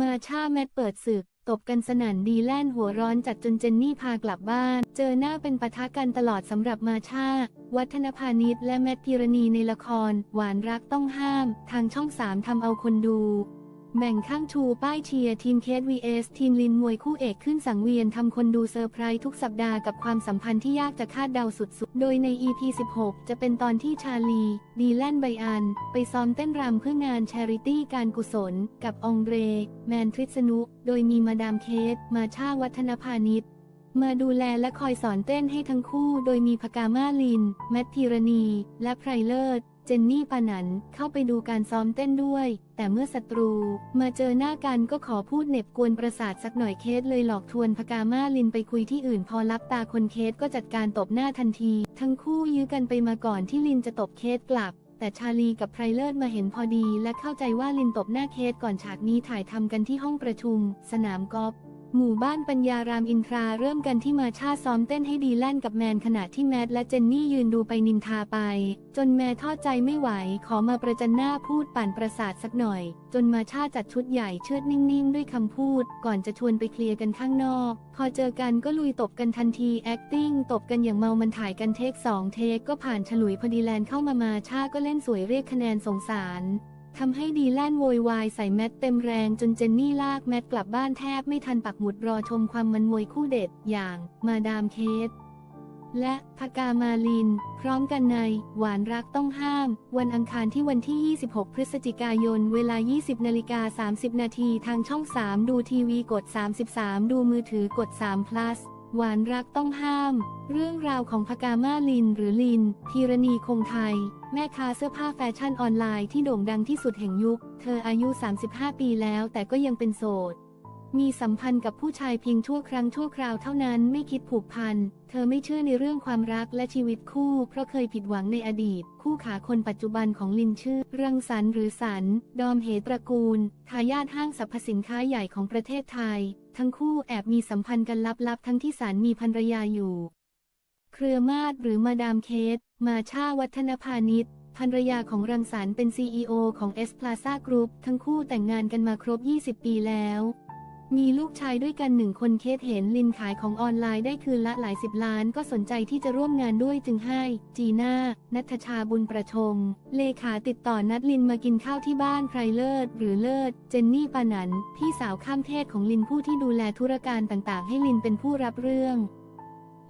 มาช่าแมตเปิดศึก ตบกันสนั่นดีแลนหัวร้อนจัดจนเจนนี่พากลับบ้าน เจอหน้าเป็นปะทะกันตลอดสำหรับมาช่า วัฒนพานิชและแมทพิรณีในละคร หวานรักต้องห้าม ทางช่องสามทำเอาคนดู แบ่งข้างชูป้ายเชียร์ทีมเคส vs ทีมลินมวยคู่เอกขึ้นสังเวียนทำคนดูเซอร์ไพรส์ทุกสัปดาห์กับความสัมพันธ์ที่ยากจะคาดเดาสุดๆ โดยใน EP 16 จะเป็นตอนที่ชาลี ดีแลนไบอัน ไปซ้อมเต้นรำเพื่องาน c h ริตี้การกุศล กับองเรแมนทริสนุ โดยมีมาดามเคส มาชาวัฒนพานิชมาดูแลและคอยสอนเต้นให้ทั้งคู่ โดยมีพกามาลิน แมทพีรณี และไพรเลิศ เจนนี่ปานันเข้าไปดูการซ้อมเต้นด้วย แต่เมื่อศัตรูมาเจอหน้ากันก็ขอพูดเหน็บกวนประสาทสักหน่อยเคสเลยหลอกทวนพกามาลินไปคุยที่อื่นพอรับตาคนเคสก็จัดการตบหน้าทันที ทั้งคู่ยื้อกันไปมาก่อนที่ลินจะตบเคสกลับ แต่ชาลีกับไพรเลิศมาเห็นพอดี และเข้าใจว่าลินตบหน้าเคสก่อนฉากนี้ถ่ายทำกันที่ห้องประชุม สนามกอล์ฟ หมู่บ้านปัญญารามอินทราเริ่มกันที่มาชาซ้อมเต้นให้ดีแล่นกับแมนขณะที่แมทและเจนนี่ยืนดูไปนินทาไป จนแมททอดใจไม่ไหว ขอมาประจันหน้าพูดปั่นประสาทสักหน่อย จนมาชาจัดชุดใหญ่เชิดนิ่งๆ ด้วยคำพูด ก่อนจะชวนไปเคลียร์กันข้างนอก พอเจอกันก็ลุยตบกันทันที acting ตบกันอย่างเมามันถ่ายกันเทคสองเทคก็ผ่านฉลุยพอดีแลนเข้ามามาชาก็เล่นสวยเรียกคะแนนสงสาร ทำให้ดีแลนโวยวายใส่แมทเต็มแรงจนเจนนี่ลากแมทกลับบ้านแทบไม่ทันปักหมุดรอชมความมันมวยคู่เด็ดอย่างมาดามเคสและพกามาลิน พร้อมกันใน หวานรักต้องห้าม วันอังคารที่วันที่ 26 พฤศจิกายน เวลา 20นาฬิกา30 นาทีทางช่อง 3 ดูทีวีกด 33 ดูมือถือกด3 plus หวานรักต้องห้าม เรื่องราวของพกามาลินหรือลิน ธีรณีคงไทย แม่ค้าเสื้อผ้าแฟชั่นออนไลน์ที่โด่งดังที่สุดแห่งยุค เธออายุ 35 ปีแล้วแต่ก็ยังเป็นโสด มีสัมพันธ์กับผู้ชายเพียงชั่วครั้งชั่วคราวเท่านั้นไม่คิดผูกพัน เธอไม่เชื่อในเรื่องความรักและชีวิตคู่ เพราะเคยผิดหวังในอดีต คู่ขาคนปัจจุบันของลินชื่อ รังสรรหรือสัน ดอมเหตระกูล ทายาทห้างสรรพสินค้าใหญ่ของประเทศไทย ทั้งคู่แอบมีสัมพันธ์กันลับๆ ทั้งที่สารมีภรรยาอยู่ เครือมาศหรือมาดามเคส มาชาวัฒนพานิชภรรยาของรังสรรเป็น CEO ของ S Plaza Group ทั้งคู่แต่งงานกันมาครบ 20 ปีแล้ว มีลูกชายด้วยกันหนึ่งคนเคสเห็นลินขายของออนไลน์ได้คืนละหลายสิบล้านก็สนใจที่จะร่วมงานด้วยจึงให้ จีน่า นัทชาบุญประชง เลขาติดต่อนัดลินมากินข้าวที่บ้านใครเลิศ หรือเลิศ เจนนี่ปานัน พี่สาวข้ามเพศของลินผู้ที่ดูแลธุรการต่างๆ ให้ลินเป็นผู้รับเรื่อง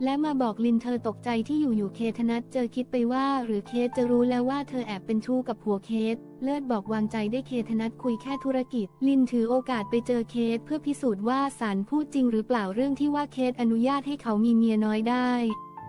และมาบอกลินเธอตกใจที่อยู่ๆเคธนัทเจอคิดไปว่า หรือเคสจะรู้แล้วว่าเธอแอบเป็นชู้กับผัวเคส เลิศบอกวางใจได้เคธนัทคุยแค่ธุรกิจ ลินถือโอกาสไปเจอเคสเพื่อพิสูจน์ว่าสารพูดจริงหรือเปล่าเรื่องที่ว่าเคสอนุญาตให้เขามีเมียน้อยได้